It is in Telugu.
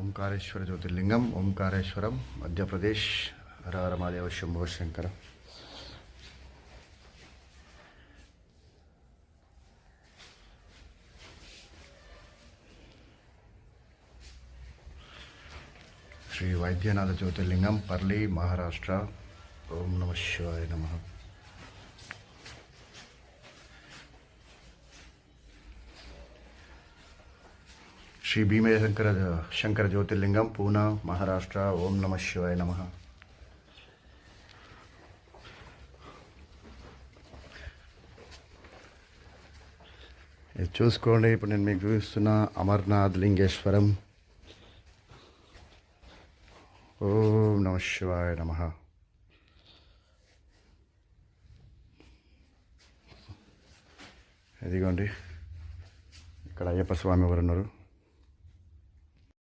ఓంకారేశ్వర జ్యోతిర్లింగం ఓంకారేశ్వరం మధ్యప్రదేశ్ హర మహాదేవ శంభో శంకర. శ్రీ వైద్యనాథ జ్యోతిర్లింగం పర్లి మహారాష్ట్ర. ఓం నమ శివాయ నమ. శ్రీ భీమయ శంకర శంకర జ్యోతిర్లింగం పూనా మహారాష్ట్ర ఓం నమ శివాయ నమ. ఇది చూసుకోండి ఇప్పుడు నేను మీకు చూపిస్తున్న అమర్నాథ్ లింగేశ్వరం. ఓం నమ శివాయ నమ. ఇదిగోండి ఇక్కడ అయ్యప్ప స్వామి ఎవరున్నారు?